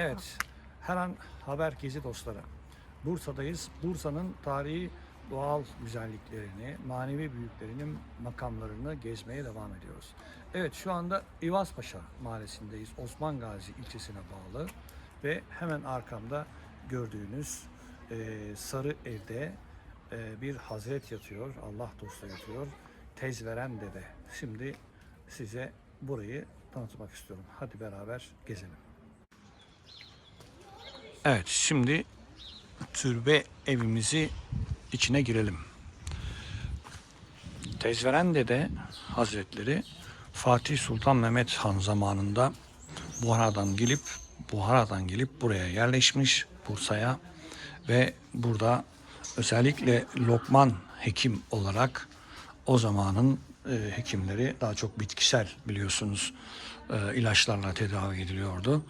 Evet, her an haber gezi dostları. Bursa'dayız. Bursa'nın tarihi doğal güzelliklerini, manevi büyüklerinin makamlarını gezmeye devam ediyoruz. Evet, şu anda İvazpaşa mahallesindeyiz. Osman Gazi ilçesine bağlı ve hemen arkamda gördüğünüz e, sarı evde e, bir hazret yatıyor, Allah dostu yatıyor. Tezveren dede. Şimdi size burayı tanıtmak istiyorum. Hadi beraber gezelim. Evet, şimdi türbe evimizi içine girelim. Tezveren Dede Hazretleri Fatih Sultan Mehmet Han zamanında Buhara'dan gelip Buhara'dan gelip buraya yerleşmiş Bursa'ya ve burada özellikle Lokman hekim olarak o zamanın e, hekimleri daha çok bitkisel biliyorsunuz e, ilaçlarla tedavi ediliyordu.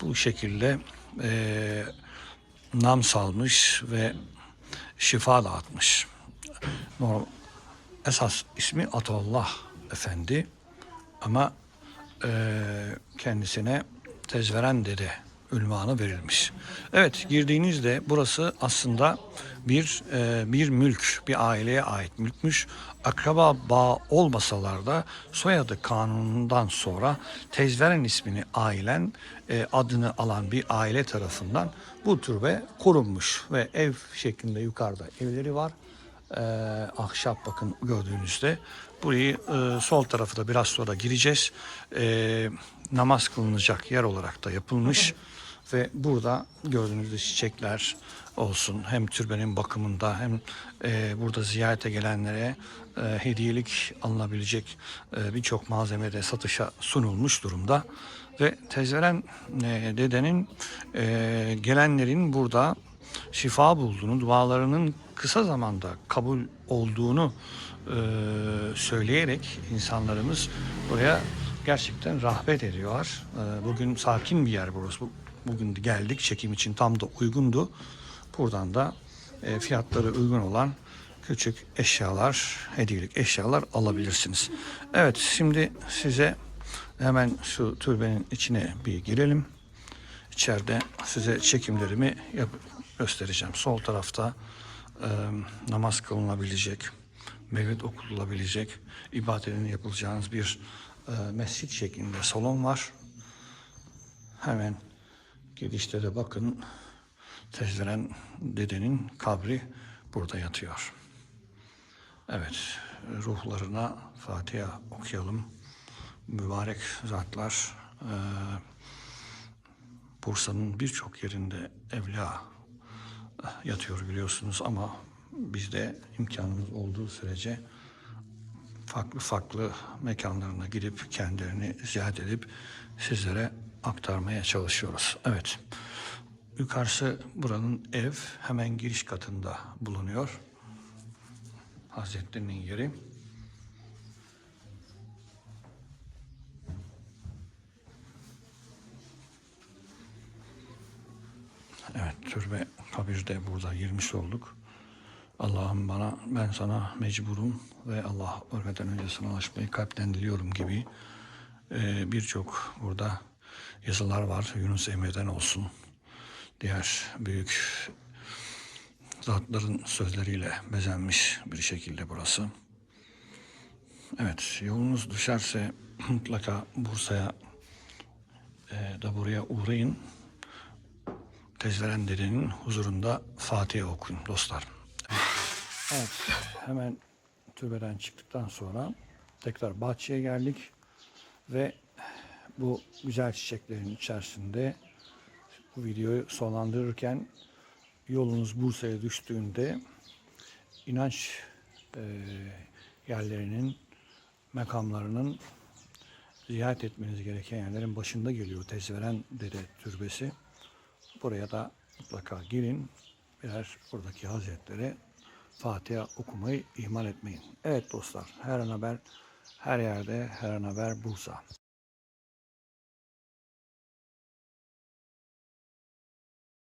Bu şekilde e, nam salmış ve şifa dağıtmış. Norm- esas ismi Atollah Efendi ama e, kendisine tezveren dede ünvanı verilmiş. Evet girdiğinizde burası aslında bir e, bir mülk, bir aileye ait mülkmüş. Akraba bağ olmasalar da soyadı kanunundan sonra tezveren ismini ailen e, adını alan bir aile tarafından bu türbe korunmuş ve ev şeklinde yukarıda evleri var e, ahşap bakın gördüğünüzde. Burayı e, sol tarafı da biraz sonra gireceğiz. E, namaz kılınacak yer olarak da yapılmış. Ve burada gördüğünüzde çiçekler olsun hem türbenin bakımında hem e, burada ziyarete gelenlere e, hediyelik alınabilecek e, birçok malzeme de satışa sunulmuş durumda. Ve tezveren e, dedenin e, gelenlerin burada şifa bulduğunu, dualarının kısa zamanda kabul olduğunu e, söyleyerek insanlarımız buraya gerçekten rahbet ediyorlar. E, bugün sakin bir yer burası. Bu- Bugün geldik çekim için tam da uygundu. Buradan da e, fiyatları uygun olan küçük eşyalar, hediyelik eşyalar alabilirsiniz. Evet şimdi size hemen şu türbenin içine bir girelim. İçeride size çekimlerimi yap göstereceğim. Sol tarafta e, namaz kılınabilecek, mevlid okulabilecek, ibadetinin yapılacağınız bir e, mescit şeklinde salon var. Hemen girişte de bakın Tezveren dedenin kabri burada yatıyor. Evet, ruhlarına Fatiha okuyalım. Mübarek zatlar e, Bursa'nın birçok yerinde evliya yatıyor biliyorsunuz ama bizde imkanımız olduğu sürece farklı farklı mekanlarına gidip kendilerini ziyaret edip sizlere aktarmaya çalışıyoruz. Evet. Yukarısı buranın ev hemen giriş katında bulunuyor. Hazretlerinin yeri. Evet, türbe kabirde burada girmiş olduk. Allah'ım bana, ben sana mecburum ve Allah ölmeden önce sana ulaşmayı kalpten diliyorum gibi birçok burada yazılar var. Yunus Emre'den olsun. Diğer büyük zatların sözleriyle bezenmiş bir şekilde burası. Evet, yolunuz düşerse mutlaka Bursa'ya e, da buraya uğrayın. Tezveren dedenin huzurunda Fatiha okuyun dostlar. Evet, hemen türbeden çıktıktan sonra tekrar bahçeye geldik ve bu güzel çiçeklerin içerisinde bu videoyu sonlandırırken yolunuz Bursa'ya düştüğünde inanç e, yerlerinin mekamlarının ziyaret etmeniz gereken yerlerin başında geliyor Tezveren Dede Türbesi. Buraya da mutlaka girin. Birer buradaki hazretlere Fatiha okumayı ihmal etmeyin. Evet dostlar, her an haber, her yerde, her an haber Bursa.